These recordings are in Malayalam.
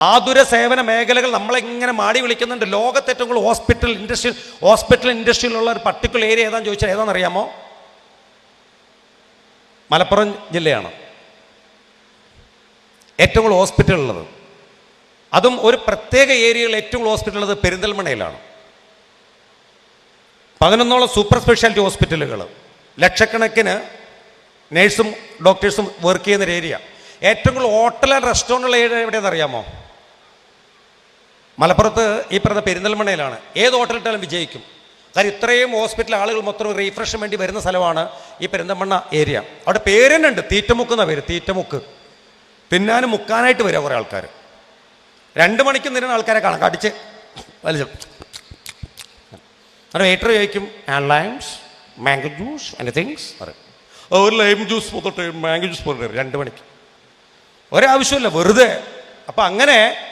ആതുര സേവന മേഖലകൾ നമ്മളെങ്ങനെ മാടി വിളിക്കുന്നുണ്ട്? ലോകത്തെ ഏറ്റവും കൂടുതൽ ഹോസ്പിറ്റൽ ഇൻഡസ്ട്രി ഹോസ്പിറ്റൽ ഇൻഡസ്ട്രിയിലുള്ള ഒരു പർട്ടിക്കുലർ ഏരിയ ഏതാണെന്ന് ചോദിച്ചാൽ ഏതാണെന്നറിയാമോ മലപ്പുറം ജില്ലയാണ്. ഏറ്റവും കൂടുതൽ ഹോസ്പിറ്റൽ ഉള്ളത്. അതും ഒരു പ്രത്യേക ഏരിയയിൽ ഏറ്റവും കൂടുതൽ ഹോസ്പിറ്റൽ ഉള്ളത് പെരിന്തൽമണയിലാണ് പതിനൊന്നോളം സൂപ്പർ സ്പെഷ്യാലിറ്റി ഹോസ്പിറ്റലുകൾ ലക്ഷക്കണക്കിന് നേഴ്സും ഡോക്ടേഴ്സും വർക്ക് ചെയ്യുന്ന ഒരു ഏരിയ ഏറ്റവും കൂടുതൽ ഹോട്ടൽ ആൻഡ് റെസ്റ്റോറന്റുള്ള ഏരിയ എവിടെയെന്ന് അറിയാമോ മലപ്പുറത്ത് ഈ പറഞ്ഞ പെരിന്തൽമണ്ണയിലാണ്. ഏത് ഹോട്ടലിട്ടാലും വിജയിക്കും. കാര്യം ഇത്രയും ഹോസ്പിറ്റൽ ആളുകൾ മൊത്തം റീഫ്രഷിന് വേണ്ടി വരുന്ന സ്ഥലമാണ് ഈ പെരിന്തൽമണ്ണ ഏരിയ അവിടെ പേര് തന്നെ ഉണ്ട് തീറ്റമുക്ക് എന്നാ പേര്? തീറ്റമുക്ക്. തിന്നാനും മുക്കാനായിട്ട് വരിക കുറേ ആൾക്കാർ രണ്ട് മണിക്ക് നിന്ന ആൾക്കാരെ കാണാം. കടിച്ച്. വലിച്ചു. അവിടെ വെയിറ്റർ ചോദിക്കും and limes mango juice and things പറയും. ഒരു ലൈം ജ്യൂസ് പോന്നിട്ട് മാംഗോ ജ്യൂസ് പോയിട്ട് രണ്ട് മണിക്ക്. ഒരാവശ്യമില്ല വെറുതെ. അപ്പം അങ്ങനെ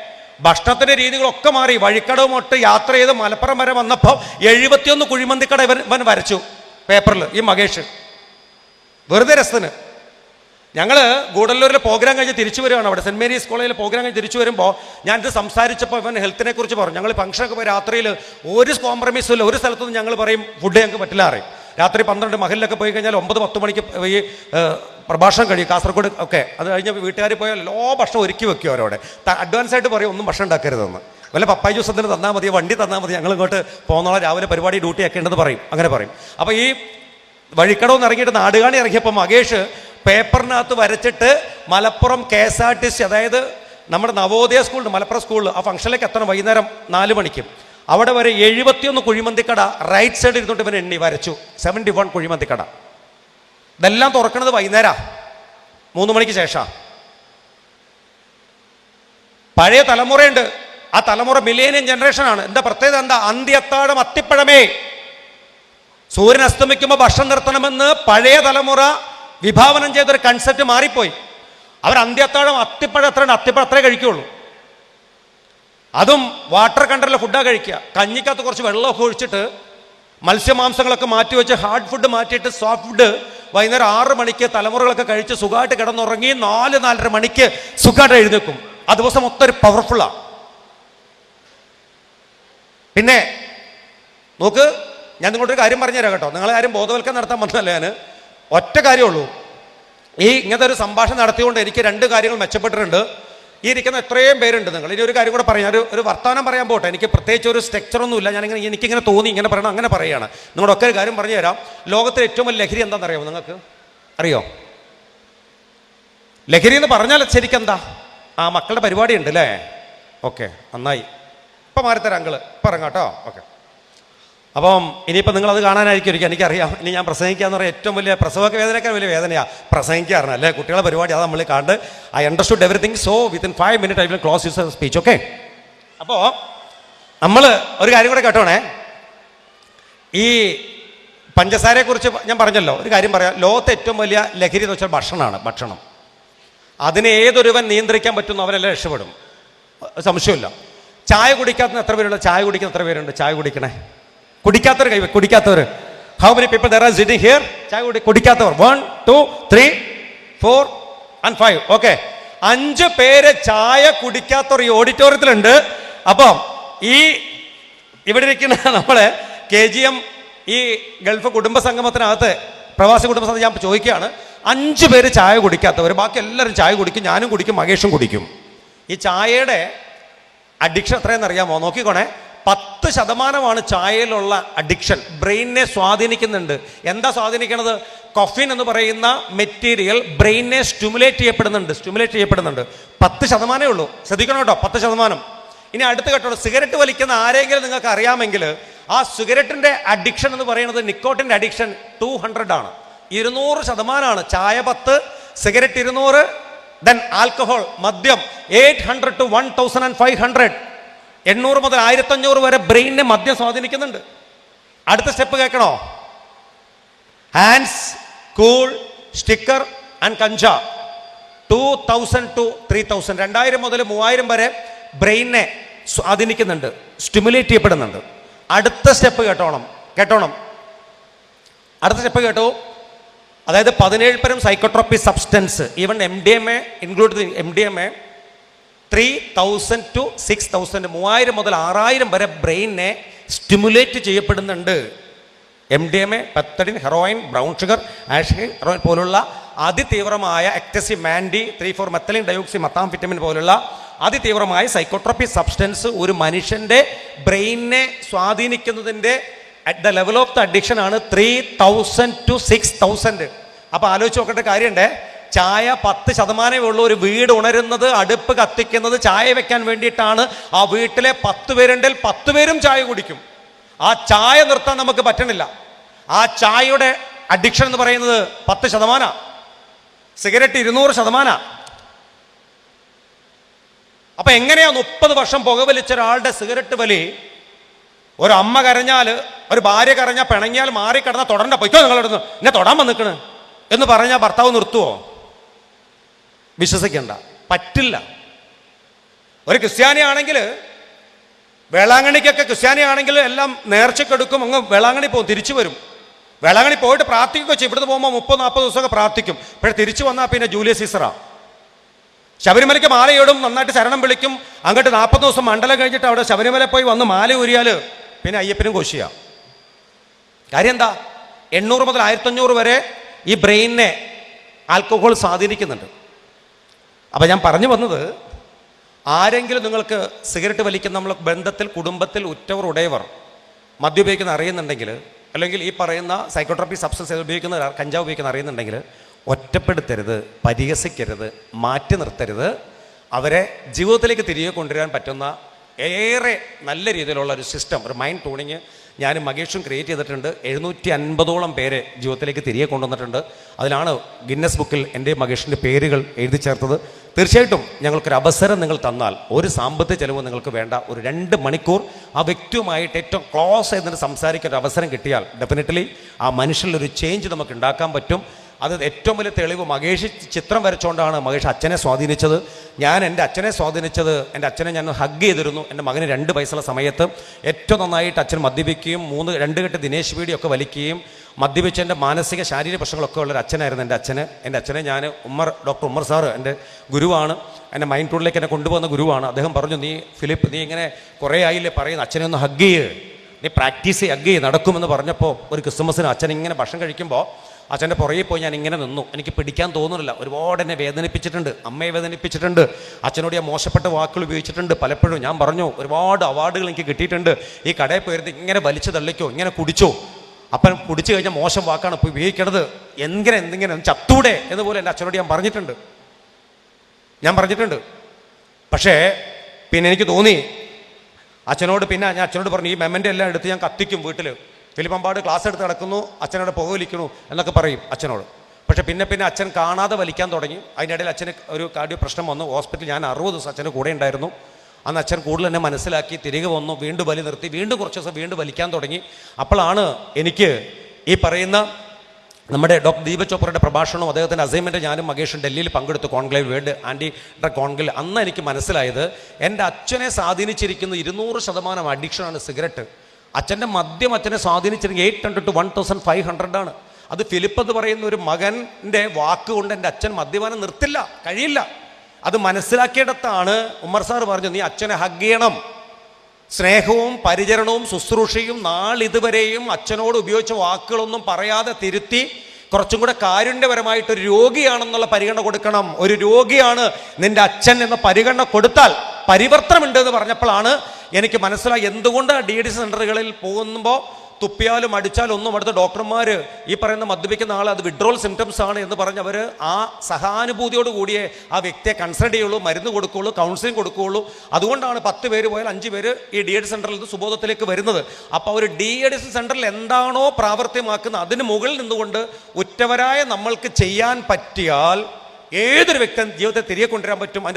ഭക്ഷണത്തിന്റെ രീതികളൊക്കെ മാറി. വഴിക്കടവ് മൊട്ട് യാത്ര ചെയ്ത് മലപ്പുറം വരെ വന്നപ്പോൾ എഴുപത്തിയൊന്ന് കുഴിമന്തിക്കട ഇവൻ ഇവൻ വരച്ചു പേപ്പറിൽ ഈ മഹേഷ് വെറുതെ രസത്തിന്. ഞങ്ങൾ ഗൂഡല്ലൂരിൽ പ്രോഗ്രാം കഴിഞ്ഞ് തിരിച്ചു വരികയാണ് അവിടെ. സെന്റ് മേരീസ് കോളേജിൽ പ്രോഗ്രാം കഴിഞ്ഞ് തിരിച്ചു വരുമ്പോൾ ഞാനിത് സംസാരിച്ചപ്പോൾ ഇവൻ ഹെൽത്തിനെ കുറിച്ച് പറഞ്ഞു. ഞങ്ങൾ ഫംഗ്ഷനൊക്കെ പോയി രാത്രിയിൽ ഒരു കോംപ്രമൈസും ഇല്ല. ഒരു സ്ഥലത്തുനിന്ന് ഞങ്ങൾ പറയും ഫുഡ് ഞങ്ങൾക്ക് പറ്റില്ല അറിയും രാത്രി പന്ത്രണ്ട് മഹലിലൊക്കെ പോയി കഴിഞ്ഞാൽ ഒമ്പത് പത്ത് മണിക്ക് ഈ പ്രഭാഷണം കഴിയും കാസർഗോഡ് ഒക്കെ അത് കഴിഞ്ഞ് വീട്ടുകാർ പോയാൽ എല്ലാ ഭക്ഷണം ഒരുക്കി വെക്കും അവരോട് അഡ്വാൻസ് ആയിട്ട് പറയും ഒന്നും ഭക്ഷണം ഉണ്ടാക്കരുതെന്ന്. വല്ല പപ്പായ ജ്യൂസ് എന്തെങ്കിലും തന്നാൽ മതി വണ്ടി തന്നാൽ മതി ഞങ്ങൾ ഇങ്ങോട്ട് പോകുന്നോളാം രാവിലെ പരിപാടി ഡ്യൂട്ടി ഒക്കെ ഉണ്ടെന്ന് പറയും. അങ്ങനെ പറയും. അപ്പോൾ ഈ വഴിക്കടവെന്ന് ഇറങ്ങിയിട്ട് നാടുകാണി ഇറങ്ങിയപ്പോൾ മകേഷ് പേപ്പറിനകത്ത് വരച്ചിട്ട് Malappuram K S R T C അതായത് നമ്മുടെ നവോദയ സ്കൂളിൽ മലപ്പുറം സ്കൂളിൽ ആ ഫംഗ്ഷനിലേക്ക് എത്തണം വൈകുന്നേരം നാല് മണിക്ക്. അവിടെ വരെ എഴുപത്തിയൊന്ന് കുഴിമന്തിക്കട റൈറ്റ് സൈഡിൽ ഇരുന്നിട്ട് ഇവൻ എണ്ണി വരച്ചു. സെവന്റി വൺ കുഴിമന്തിക്കട. ഇതെല്ലാം തുറക്കണത് വൈകുന്നേരം. മൂന്ന് മണിക്ക് ശേഷം. പഴയ തലമുറയുണ്ട്. ആ തലമുറ മില്ലേനിയം ആണ്. എന്താ പ്രത്യേകത എന്താ? അന്ത്യത്താഴം അത്തിപ്പഴമേ. സൂര്യൻ അസ്തമിക്കുമ്പോൾ ഭക്ഷണം നിർത്തണമെന്ന് പഴയ തലമുറ വിഭാവനം ചെയ്തൊരു കൺസെപ്റ്റ് മാറിപ്പോയി. അവർ അന്ത്യത്താഴം അത്തിപ്പഴം എത്രയാണ് അത്തിപ്പഴം അത്രേ കഴിക്കുള്ളൂ. അതും വാട്ടർ കണ്ടറിലെ ഫുഡാണ് കഴിക്കുക. കഞ്ഞിക്കകത്ത് കുറച്ച് വെള്ളമൊക്കെ ഒഴിച്ചിട്ട് മത്സ്യമാംസങ്ങളൊക്കെ മാറ്റി വെച്ച് ഹാർഡ് ഫുഡ് മാറ്റിയിട്ട് സോഫ്റ്റ് ഫുഡ് വൈകുന്നേരം ആറ് മണിക്ക് തലമുറകളൊക്കെ കഴിച്ച് സുഖമായിട്ട് കിടന്നുറങ്ങി നാല് നാലര മണിക്ക് സുഖമായിട്ട് എഴുന്നേക്കും ആ ദിവസം മൊത്തം ഒരു പവർഫുള്ളാണ് പിന്നെ നോക്ക് ഞാൻ നിങ്ങളൊരു കാര്യം പറഞ്ഞുതരാം കേട്ടോ. നിങ്ങളെ ആരും ബോധവൽക്കരണം നടത്താൻ വന്നതല്ല ഞാൻ ഒറ്റ കാര്യമുള്ളൂ ഈ ഇങ്ങനത്തെ ഒരു സംഭാഷണം നടത്തിയുകൊണ്ട് എനിക്ക് രണ്ട് കാര്യങ്ങൾ മെച്ചപ്പെട്ടിട്ടുണ്ട്. ഈ ഇരിക്കുന്ന എത്രയും പേരുണ്ട് നിങ്ങൾ. ഇനി ഒരു കാര്യം കൂടെ പറയാം. ഒരു ഒരു വർത്തമാനം പറയാൻ പോട്ടെ. എനിക്ക് പ്രത്യേകിച്ച് ഒരു സ്ട്രക്ചറൊന്നുമില്ല ഞാനിങ്ങനെ എനിക്കിങ്ങനെ തോന്നി ഇങ്ങനെ പറയണം അങ്ങനെ പറയുകയാണ് നിങ്ങളുടെ ഒക്കെ ഒരു കാര്യം പറഞ്ഞു തരാം. ലോകത്തിലെ ഏറ്റവും വലിയ ലഹരി എന്താണെന്ന് അറിയാമോ നിങ്ങൾക്ക്? അറിയോ? ലഹരി എന്ന് പറഞ്ഞാൽ ശരിക്കെന്താ? ആ മക്കളുടെ പരിപാടി ഉണ്ട് അല്ലേ? ഓക്കെ നന്നായി. ഇപ്പം മാറിത്തരാം അങ്കിൾ. ഇപ്പം കേട്ടോ. ഓക്കെ. അപ്പം ഇനിയിപ്പോൾ നിങ്ങളത് കാണാനായിരിക്കും ഒരിക്കൽ എനിക്കറിയാം. ഇനി ഞാൻ പ്രസംഗിക്കാന്ന് പറയാൻ ഏറ്റവും വലിയ പ്രസവക വേദനയൊക്കെ വലിയ വേദനയാണ് പ്രസംഗിക്കാറുണ്ട് അല്ലേ? കുട്ടികളെ പരിപാടി അത് നമ്മൾ കണ്ട് I understood everything so within five minute I will close use speech okay അപ്പോൾ നമ്മൾ ഒരു കാര്യം കൂടെ കേട്ടോണേ. ഈ പഞ്ചസാരയെക്കുറിച്ച് ഞാൻ പറഞ്ഞല്ലോ. ഒരു കാര്യം പറയാം. ലോകത്തെ ഏറ്റവും വലിയ ലഹരി എന്ന് വെച്ചാൽ ഭക്ഷണമാണ് ഭക്ഷണം. അതിനെ ഏതൊരുവൻ നിയന്ത്രിക്കാൻ പറ്റുന്നു അവരെല്ലാം രക്ഷപ്പെടും. സംശയമില്ല. ചായ കുടിക്കാത്ത എത്ര പേരുണ്ട്? ചായ കുടിക്കുന്ന എത്ര പേരുണ്ട്? ചായ കുടിക്കണേ. കുടിക്കാത്തവർ കൈ കുടിക്കാത്തവർ. How many people there are sitting here ചായ കുടി കുടിക്കാത്തവർ. One two three four and five okay അഞ്ച് പേര് ചായ കുടിക്കാത്തവർ ഈ ഓഡിറ്റോറിയത്തിലുണ്ട്. അപ്പം ഈ ഇവിടെ ഇരിക്കുന്ന നമ്മളെ കെ ജി എം ഈ ഗൾഫ് കുടുംബ സംഗമത്തിനകത്ത് പ്രവാസി കുടുംബ സംഘം ഞാൻ ചോദിക്കുകയാണ്. അഞ്ച് പേര് ചായ കുടിക്കാത്തവർ ബാക്കി എല്ലാവരും ചായ കുടിക്കും ഞാനും കുടിക്കും മകേഷും കുടിക്കും. ഈ ചായയുടെ അഡിക്ഷൻ എത്രയെന്ന് അറിയാമോ? നോക്കിക്കോണേ. പത്ത് ശതമാനമാണ് ചായയിലുള്ള അഡിക്ഷൻ. ബ്രെയിനിനെ സ്വാധീനിക്കുന്നുണ്ട്. എന്താ സ്വാധീനിക്കുന്നത് കൊഫിൻ എന്ന് പറയുന്ന മെറ്റീരിയൽ ബ്രെയിനിനെ സ്റ്റിമുലേറ്റ് ചെയ്യപ്പെടുന്നുണ്ട്. സ്റ്റിമുലേറ്റ് ചെയ്യപ്പെടുന്നുണ്ട്. പത്ത് ശതമാനമേ ഉള്ളൂ. ശ്രദ്ധിക്കണം കേട്ടോ പത്ത് ശതമാനം. ഇനി അടുത്ത കേട്ടോ സിഗരറ്റ് വലിക്കുന്ന ആരെങ്കിലും നിങ്ങൾക്ക് അറിയാമെങ്കിൽ ആ സിഗരറ്റിന്റെ അഡിക്ഷൻ എന്ന് പറയുന്നത് നിക്കോട്ടിന്റെ അഡിക്ഷൻ ടു ഹൺഡ്രഡ് ആണ്. ഇരുന്നൂറ് ശതമാനമാണ്. ചായ പത്ത് സിഗരറ്റ് ഇരുന്നൂറ് ദെൻ ആൽക്കഹോൾ മദ്യം eight hundred to one thousand and five hundred എണ്ണൂറ് മുതൽ ആയിരത്തഞ്ഞൂറ് വരെ ബ്രെയിനിനെ മദ്യം സ്വാധീനിക്കുന്നുണ്ട്. അടുത്ത സ്റ്റെപ്പ് കേൾക്കണോ? Hands cool sticker and ganja two thousand to three thousand രണ്ടായിരം മുതൽ മൂവായിരം വരെ ബ്രെയിനെ സ്വാധീനിക്കുന്നുണ്ട് സ്റ്റിമുലേറ്റ് ചെയ്യപ്പെടുന്നുണ്ട്. അടുത്ത സ്റ്റെപ്പ് കേട്ടോണം കേട്ടോണം. അടുത്ത സ്റ്റെപ്പ് കേട്ടോ. അതായത് പതിനേഴ് പരം psychotropic substance even M D M A include M D M A three thousand to six thousand മൂവായിരം മുതൽ ആറായിരം വരെ ബ്രെയിനെ സ്റ്റിമുലേറ്റ് ചെയ്യപ്പെടുന്നുണ്ട്. M D M A pethidine heroin brown sugar hash heroin പോലുള്ള അതിതീവ്രമായ ecstasy mandy three four methylene dioxy മത്താം vitamin പോലുള്ള അതിതീവ്രമായ സൈക്കോട്രോപ്പി സബ്സ്റ്റൻസ് ഒരു മനുഷ്യന്റെ ബ്രെയിനിനെ സ്വാധീനിക്കുന്നതിന്റെ at the level of the addiction ആണ് three thousand to six thousand അപ്പോൾ ആലോചിച്ച് നോക്കേണ്ട കാര്യമുണ്ടേ. ചായ പത്ത് ശതമാനമേ ഉള്ളൂ. ഒരു വീട് ഉണരുന്നത് അടുപ്പ് കത്തിക്കുന്നത് ചായ വെക്കാൻ വേണ്ടിയിട്ടാണ്. ആ വീട്ടിലെ പത്ത് പേരുണ്ടെങ്കിൽ പത്ത് പേരും ചായ കുടിക്കും. ആ ചായ നിർത്താൻ നമുക്ക് പറ്റണില്ല. ആ ചായയുടെ അഡിക്ഷൻ എന്ന് പറയുന്നത് പത്ത് ശതമാന. സിഗരറ്റ് ഇരുന്നൂറ് ശതമാന. അപ്പൊ എങ്ങനെയാ മുപ്പത് വർഷം പുകവലിച്ച ഒരാളുടെ സിഗരറ്റ് വലി ഒരു അമ്മ കരഞ്ഞാൽ ഒരു ഭാര്യ കരഞ്ഞാൽ പിണങ്ങിയാൽ മാറി തൊടണ്ട. പൊയ്ക്കോ നിങ്ങളെടുത്ത് എന്നെ തൊടാൻ വന്നിക്കണ്. എന്ന് പറഞ്ഞാൽ ഭർത്താവ് നിർത്തുവോ? വിശ്വസിക്കണ്ട. പറ്റില്ല. ഒരു ക്രിസ്ത്യാനി ക്രിസ്ത്യാനിയാണെങ്കിൽ വേളാങ്കണ്ണിക്കൊക്കെ ക്രിസ്ത്യാനിയാണെങ്കിൽ എല്ലാം നേർച്ചക്കെടുക്കും അങ്ങ് വേളാങ്കണ്ണി പോകും തിരിച്ചു വരും. വേളാങ്കണ്ണി പോയിട്ട് പ്രാർത്ഥിക്കുക ചെയ്യും. ഇവിടുന്ന് പോകുമ്പോൾ മുപ്പത് നാൽപ്പത് ദിവസമൊക്കെ പ്രാർത്ഥിക്കും. പക്ഷേ തിരിച്ചു വന്നാൽ പിന്നെ ജൂലിയസ് സീസറാ. ശബരിമലയ്ക്ക് മാലയിടും നന്നായിട്ട് ശരണം വിളിക്കും. അങ്ങോട്ട് നാൽപ്പത് ദിവസം മണ്ഡലം കഴിഞ്ഞിട്ട് അവിടെ ശബരിമല പോയി വന്ന് മാല ഊരിയാൽ പിന്നെ അയ്യപ്പനും കോശിയാ. കാര്യം എന്താ? എണ്ണൂറ് മുതൽ ആയിരത്തഞ്ഞൂറ് വരെ ഈ ബ്രെയിനിനെ ആൽക്കഹോൾ സ്വാധീനിക്കുന്നുണ്ട്. അപ്പം ഞാൻ പറഞ്ഞു വന്നത് ആരെങ്കിലും നിങ്ങൾക്ക് സിഗരറ്റ് വലിക്കുന്ന നമ്മൾ ബന്ധത്തിൽ കുടുംബത്തിൽ ഉറ്റവർ ഉടയവർ മദ്യപയോഗിക്കുന്ന അറിയുന്നുണ്ടെങ്കിൽ അല്ലെങ്കിൽ ഈ പറയുന്ന സൈക്കോട്രോപ്പി സബ്സ്റ്റൻസ് ഉപയോഗിക്കുന്ന കഞ്ചാവ് ഉപയോഗിക്കുന്ന അറിയുന്നുണ്ടെങ്കിൽ ഒറ്റപ്പെടുത്തരുത് പരിഹസിക്കരുത് മാറ്റി നിർത്തരുത്. അവരെ ജീവിതത്തിലേക്ക് തിരികെ കൊണ്ടുവരാൻ പറ്റുന്ന ഏറെ നല്ല രീതിയിലുള്ള ഒരു സിസ്റ്റം ഒരു മൈൻഡ് ടൂണിങ് ഞാൻ മകേഷും ക്രിയേറ്റ് ചെയ്തിട്ടുണ്ട്. എഴുന്നൂറ്റി അൻപതോളം പേരെ ജീവിതത്തിലേക്ക് തിരികെ കൊണ്ടുവന്നിട്ടുണ്ട്. അതിലാണ് ഗിന്നസ് ബുക്കിൽ എന്റെ മകേഷിന്റെ പേരുകൾ എഴുതി ചേർത്തത്. തീർച്ചയായിട്ടും ഞങ്ങൾക്കൊരു അവസരം നിങ്ങൾ തന്നാൽ ഒരു സാമ്പത്തിക ചെലവ് നിങ്ങൾക്ക് വേണ്ട. ഒരു രണ്ട് മണിക്കൂർ ആ വ്യക്തിയുമായിട്ട് ഏറ്റവും ക്ലോസ് ആയി നിന്ന് സംസാരിക്കാൻ ഒരു അവസരം കിട്ടിയാൽ ഡെഫിനറ്റ്ലി ആ മനുഷ്യനിലൊരു ചേഞ്ച് നമുക്ക് ഉണ്ടാക്കാൻ പറ്റും. അത് ഏറ്റവും വലിയ തെളിവ് മകേഷ് ചിത്രം വരച്ചുകൊണ്ടാണ് മകേഷ് അച്ഛനെ സ്വാധീനിച്ചത്. ഞാൻ എന്റെ അച്ഛനെ സ്വാധീനിച്ചത് എന്റെ അച്ഛനെ ഞാൻ ഹഗ് ചെയ്തിരുന്നു എന്റെ മകന് രണ്ട് വയസ്സുള്ള സമയത്ത്. ഏറ്റവും നന്നായിട്ട് അച്ഛൻ മദ്യപിക്കുകയും മൂന്ന് രണ്ട് കെട്ട് ദിനേശ് വീടിയൊക്കെ വലിക്കുകയും മദ്യപിച്ചതിന്റെ മാനസിക ശാരീരിക പ്രശ്നങ്ങളൊക്കെ ഉള്ളൊരു അച്ഛനായിരുന്നു എന്റെ അച്ഛന്. എന്റെ അച്ഛനെ ഞാൻ ഉമ്മർ ഡോക്ടർ ഉമ്മർ സാറ് എന്റെ ഗുരുവാണ്. എന്റെ മൈൻഡ് ടൂളിലേക്ക് എന്നെ കൊണ്ടുപോകുന്ന ഗുരുവാണ്. അദ്ദേഹം പറഞ്ഞു നീ ഫിലിപ്പ് നീ ഇങ്ങനെ കുറേ ആയില്ലേ പറയുന്നു അച്ഛനെ ഒന്ന് ഹഗ് ചെയ്യ്. നീ പ്രാക്ടീസ് ഹഗ് ചെയ്യ്. നടക്കുമെന്ന് പറഞ്ഞപ്പോൾ ഒരു ക്രിസ്മസിന് അച്ഛൻ ഇങ്ങനെ ഭക്ഷണം കഴിക്കുമ്പോൾ അച്ഛന്റെ പുറകെ പോയി ഞാൻ ഇങ്ങനെ നിന്നു. എനിക്ക് പിടിക്കാൻ തോന്നുന്നില്ല. ഒരുപാട് എന്നെ വേദനിപ്പിച്ചിട്ടുണ്ട്. അമ്മയെ വേദനിപ്പിച്ചിട്ടുണ്ട്. അച്ഛനോട് ഞാൻ മോശപ്പെട്ട വാക്കുകൾ ഉപയോഗിച്ചിട്ടുണ്ട്. പലപ്പോഴും ഞാൻ പറഞ്ഞു ഒരുപാട് അവാർഡുകൾ എനിക്ക് കിട്ടിയിട്ടുണ്ട്. ഈ കടയിൽ പോയിരുന്ന് ഇങ്ങനെ വലിച്ചു തള്ളിക്കോ ഇങ്ങനെ കുടിച്ചോ. അപ്പം കുടിച്ചു കഴിഞ്ഞാൽ മോശം വാക്കാണ് ഇപ്പോൾ ഉപയോഗിക്കണത്. എങ്ങനെ എന്തെങ്കിലും ചത്തൂടെ എന്ന് പോലെ എന്റെ അച്ഛനോട് ഞാൻ പറഞ്ഞിട്ടുണ്ട്. ഞാൻ പറഞ്ഞിട്ടുണ്ട്. പക്ഷേ പിന്നെ എനിക്ക് തോന്നി അച്ഛനോട് പിന്നെ ഞാൻ അച്ഛനോട് പറഞ്ഞു ഈ മെമ്മന്റെ എല്ലാം എടുത്ത് ഞാൻ കത്തിക്കും വീട്ടിൽ ഫിലിപ്പമ്പാട് ക്ലാസ് എടുത്ത് നടക്കുന്നു അച്ഛനോട് പുകവലിക്കണു എന്നൊക്കെ പറയും അച്ഛനോട്. പക്ഷെ പിന്നെ പിന്നെ അച്ഛൻ കാണാതെ വലിക്കാൻ തുടങ്ങി. അതിനിടയിൽ അച്ഛന് ഒരു കാർഡിയോ പ്രശ്നം വന്നു. ഹോസ്പിറ്റലിൽ ഞാൻ അറുപത് ദിവസം അച്ഛന് കൂടെ ഉണ്ടായിരുന്നു. അന്ന് അച്ഛൻ കൂടുതൽ എന്നെ മനസ്സിലാക്കി തിരികെ വന്നു വീണ്ടും വലി നിർത്തി വീണ്ടും കുറച്ച് ദിവസം വീണ്ടും വലിക്കാൻ തുടങ്ങി. അപ്പോഴാണ് എനിക്ക് ഈ പറയുന്ന നമ്മുടെ ഡോക്ടർ ദീപ ചോപ്രയുടെ പ്രഭാഷണവും അദ്ദേഹത്തിന്റെ അസൈൻമെന്റ് ഞാനും മകേഷും ഡൽഹിയിൽ പങ്കെടുത്തു കോൺക്ലേവ് വേൾഡ് ആന്റി കോൺക്ലേവ്. അന്ന് എനിക്ക് മനസ്സിലായത് എന്റെ അച്ഛനെ സ്വാധീനിച്ചിരിക്കുന്ന ഇരുന്നൂറ് ശതമാനം അഡിക്ഷനാണ് സിഗരറ്റ്. അച്ഛന്റെ മദ്യം അച്ഛനെ സ്വാധീനിച്ചിരുന്നു eight hundred to one thousand five hundred ആണ്. അത് ഫിലിപ്പ് എന്ന് പറയുന്ന ഒരു മകന്റെ വാക്ക് കൊണ്ട് എന്റെ അച്ഛൻ മദ്യപാനം നിർത്തില്ല കഴിയില്ല. അത് മനസ്സിലാക്കിയിടത്താണ് ഉമ്മർ സാർ പറഞ്ഞു നീ അച്ഛനെ ഹഗ് ചെയ്യണം. സ്നേഹവും പരിചരണവും ശുശ്രൂഷയും നാളിതുവരെയും അച്ഛനോട് ഉപയോഗിച്ച വാക്കുകളൊന്നും പറയാതെ തിരുത്തി കുറച്ചും കൂടെ കാരുണ്യപരമായിട്ട് ഒരു രോഗിയാണെന്നുള്ള പരിഗണന കൊടുക്കണം. ഒരു രോഗിയാണ് നിന്റെ അച്ഛൻ എന്ന പരിഗണന കൊടുത്താൽ പരിവർത്തനമുണ്ട് എന്ന് പറഞ്ഞപ്പോഴാണ് എനിക്ക് മനസ്സിലായി എന്തുകൊണ്ടാണ് ഡി ഡി സെന്ററുകളിൽ പോകുമ്പോൾ തുപ്പിയാലും അടിച്ചാലും ഒന്നും അടുത്ത ഡോക്ടർമാർ ഈ പറയുന്ന മദ്യപിക്കുന്ന ആൾ അത് വിഡ്രോൾ സിംറ്റംസ് ആണ് എന്ന് പറഞ്ഞ് അവർ ആ സഹാനുഭൂതിയോട് കൂടിയേ ആ വ്യക്തിയെ കൺസൾട്ട് ചെയ്യുള്ളൂ മരുന്ന് കൊടുക്കുകയുള്ളൂ കൗൺസിലിംഗ് കൊടുക്കുകയുള്ളൂ. അതുകൊണ്ടാണ് പത്ത് പേര് പോയാൽ അഞ്ച് പേര് ഈ ഡി എഡി സെന്ററിൽ നിന്ന് സുബോധത്തിലേക്ക് വരുന്നത്. അപ്പോൾ ഒരു ഡി എഡിസ് സെന്ററിൽ എന്താണോ പ്രാവർത്തികമാക്കുന്നത് അതിന് മുകളിൽ നിന്നുകൊണ്ട് ഉറ്റവരായ നമ്മൾക്ക് ചെയ്യാൻ പറ്റിയാൽ ഏതൊരു വ്യക്തി ജീവിതത്തെ തിരികെ കൊണ്ടുവരാൻ പറ്റും? അതിന്റെ